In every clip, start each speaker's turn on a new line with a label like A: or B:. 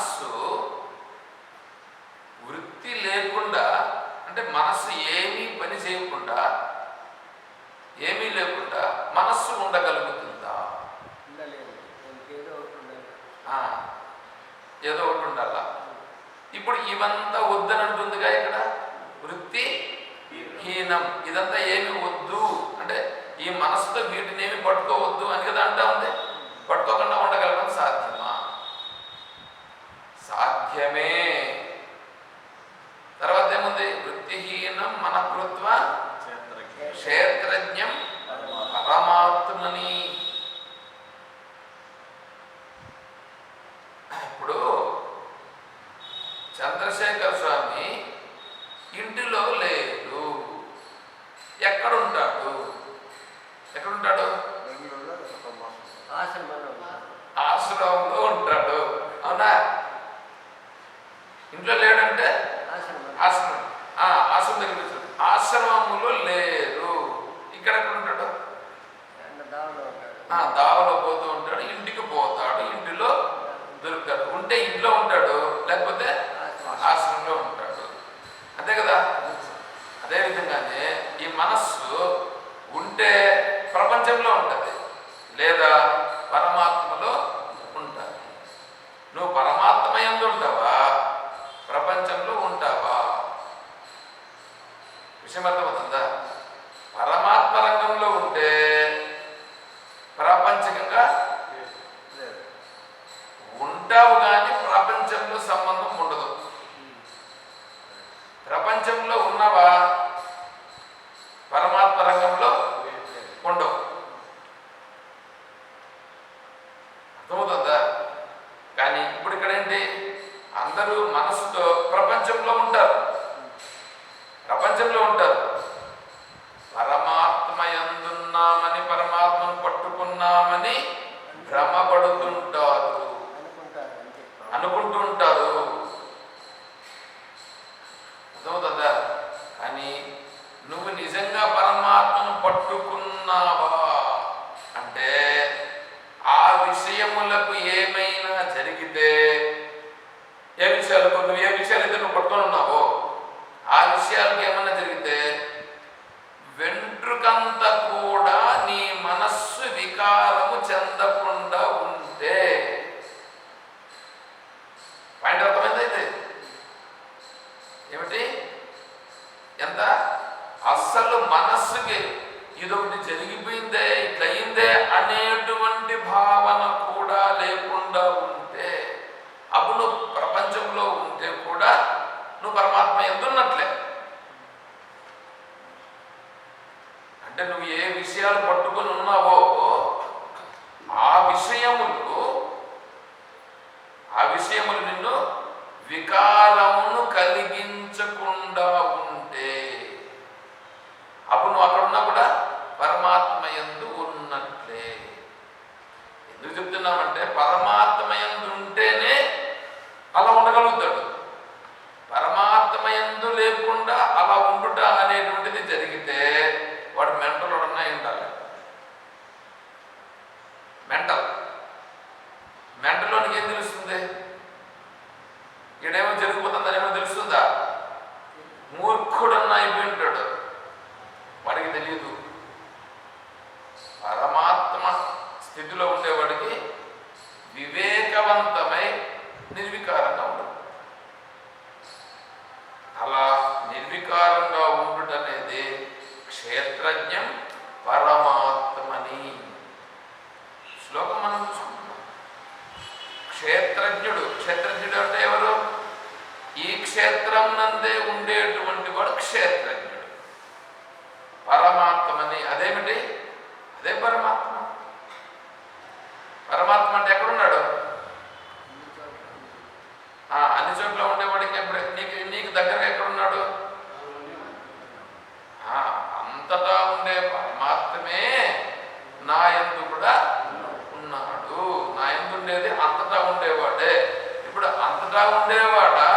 A: మనస్సు వృత్తి లేకుండా అంటే మనస్సు ఏమీ పని చేయకుండా ఏమీ లేకుండా మనస్సు ఉండగలుగుతుందా?
B: ఏదో ఒకటి ఉండాలి.
A: ఇప్పుడు ఇవంతా వద్దనంటుందిగా ఇక్కడ? వృత్తి హీనం. ఇదంతా ఏమి వద్దు. అంటే ఈ మనసుతో వీటిని ఏమి పట్టుకోవద్దు అని కదా అంటా ఉంది. పట్టుకోకుండా ఉండగలగడం సాధ్యమా
C: মাধ্যমে
B: అనుకుంటుంటారు ఉంటారు
A: అర్థమవుతుందా కానీ నువ్వు నిజంగా పరమాత్మను పట్టుకున్నావా అంటే ఆ విషయములకు ఏమైనా జరిగితే ఏ విషయాలకు నువ్వు ఏ విషయాలైతే నువ్వు పట్టుకొని ఉన్నావో ఆ విషయాలకు ఏమన్నా జరిగితే వెంట్రుకంత కూడా నీ మనస్సు వికారము చెందకుండా ఉంటే పాయింట్ అర్థమైంది అయితే ఏమిటి ఎంత అస్సలు మనస్సుకి ఇదొకటి జరిగిపోయిందే ఇట్లయిందే అనేటువంటి భావన కూడా లేకుండా ఉంటే అప్పుడు నువ్వు ప్రపంచంలో ఉంటే కూడా నువ్వు పరమాత్మ ఎందున్నట్లే అంటే నువ్వు ఏ విషయాలు పట్టుకొని ఉన్నావో ఆ విషయములు ఆ విషయములు నిన్ను వికారమును కలిగించకుండా ఉన్న అప్పుడు నువ్వు అక్కడ ఉన్నా కూడా పరమాత్మ ఎందు ఉన్నట్లే. ఎందుకు చెప్తున్నామంటే పరమాత్మ క్షేత్రం ఉండేటువంటి వాడు క్షేత్రజ్ఞుడు. పరమాత్మని అదేమిటి? అదే పరమాత్మ. పరమాత్మ అంటే ఎక్కడున్నాడు? అన్ని చోట్ల ఉండేవాడికి నీకు నీకు దగ్గర ఎక్కడున్నాడు? ఆ, అంతటా ఉండే పరమాత్మే నా ఎందు కూడా ఉన్నాడు. నా ఎందు ఉండేది అంతటా ఉండేవాడే. ఇప్పుడు అంతటా ఉండేవాడా?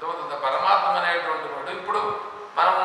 A: అర్థమవుతుందా. పరమాత్మ అనేటువంటి వాడు ఇప్పుడు మనం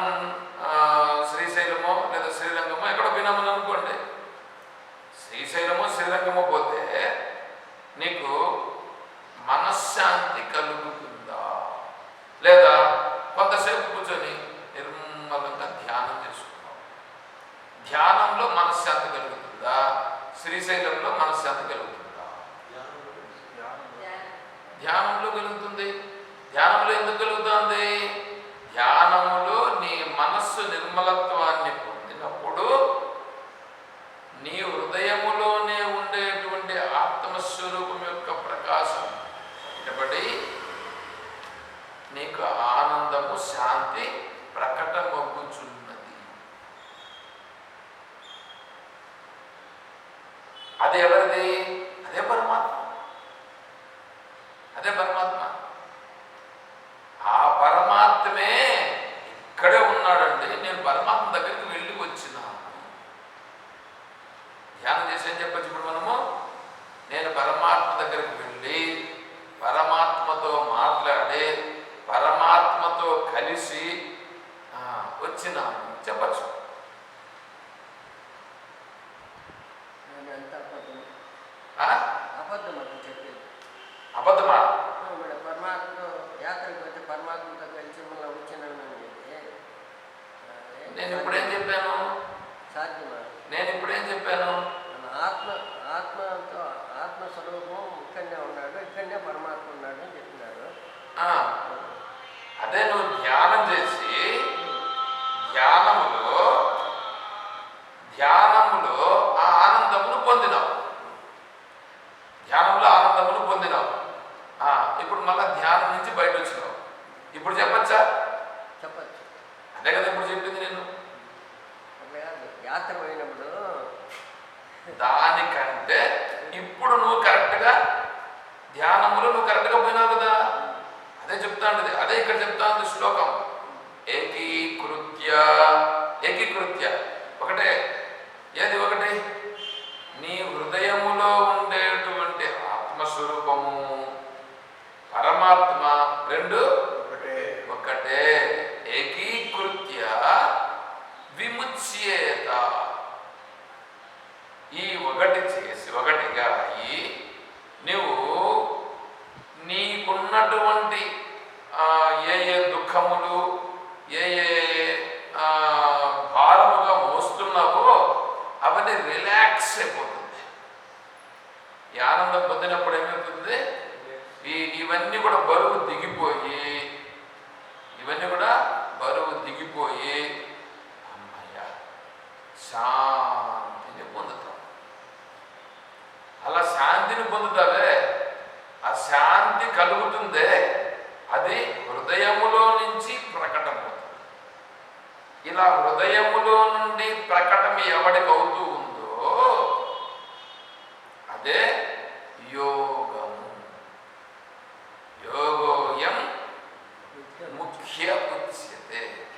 A: algo que siente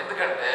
A: ఎందుకంటే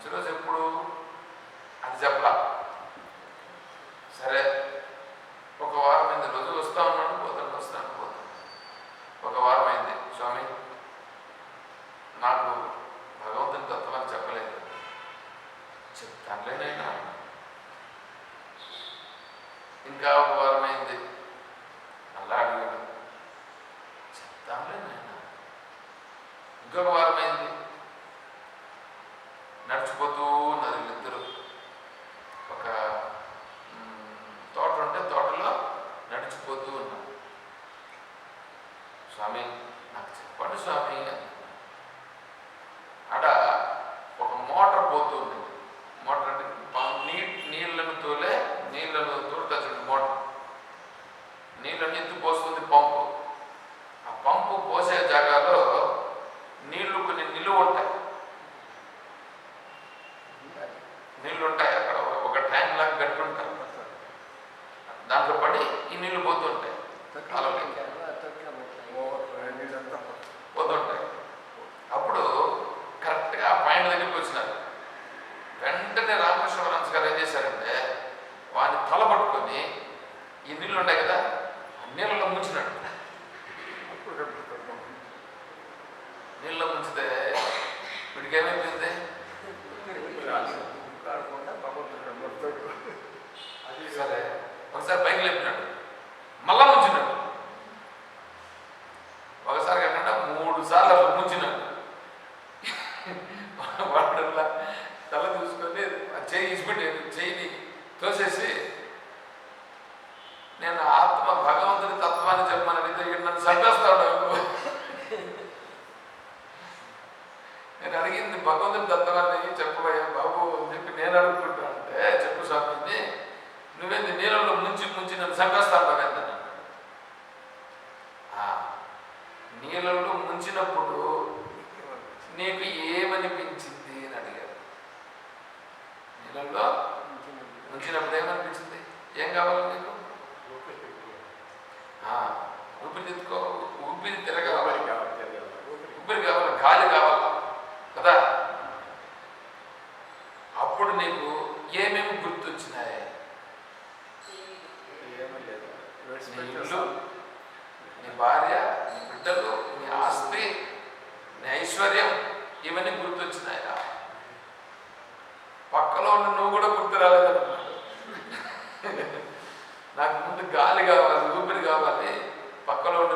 A: మంచి రోజు ఎప్పుడు? అది చెప్పాలి. సరే. Swami Bhakti. Quando o వాడల్లా తల చూసుకొని చేయి ఇసుకుంటే చేయిని తోసేసి నేను ఆత్మ భగవంతుని తత్వాన్ని చెప్పమని అడిగితే నన్ను చంపేస్తాడు నేను అడిగింది భగవంతుని తత్వాన్ని చెప్పబోయా బాబు అని చెప్పి నేను అడుగుతుంటా అంటే చెప్పు స్వామిని నువ్వేంది నీళ్ళలో ముంచి ముంచి నన్ను చంపేస్తాడు ఎంత నీళ్ళలో ముంచినప్పుడు నీకు ఏమనిపించింది అని అడిగారు నీళ్ళల్లో ఉంచినప్పుడు ఏమనిపించింది? ఏం కావాలి నీకు? ఊపిరి తెచ్చుకో ఊపిరి తిరగాలి ఊపిరి కావాలి గాలి కావాలి కదా? అప్పుడు నీకు ఏమేమి గుర్తొచ్చినాయి? నీ భార్య నీ బిడ్డలు నీ ఆస్తి ఐశ్వర్యం ఇవన్నీ గుర్తొచ్చినాయి పక్కలో ఉన్న నువ్వు కూడా గుర్తు రాలేదన్నాడు నాకు ముందు గాలి కావాలి ఊపిరి కావాలి. పక్కలో ఉన్న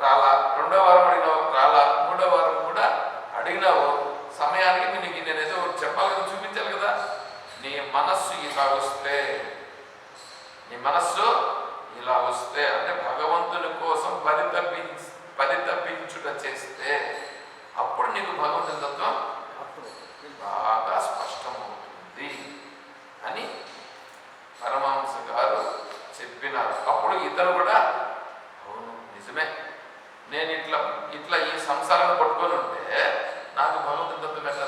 A: రాలా? రెండో వారం అడిగినావు? రాలా? మూడో వారం కూడా అడిగినావు. సమయానికి నీకు నేను ఏదో చెప్పాలి చూపించాలి కదా. నీ మనస్సు ఇలా వస్తే నీ మనస్సు ఇలా వస్తే అంటే భగవంతుని కోసం పరితపి పరితపించుట చేస్తే అప్పుడు నీకు భగవంతుని తత్వం బాగా స్పష్టమవుతుంది అని పరమహంస గారు చెప్పినారు.
D: అప్పుడు
A: ఇతరు కూడా నేను ఇట్లా ఇట్లా ఈ సంసారాన్ని పట్టుకొని ఉంటే నాకు భగవంతుని తత్వం ఎట్లా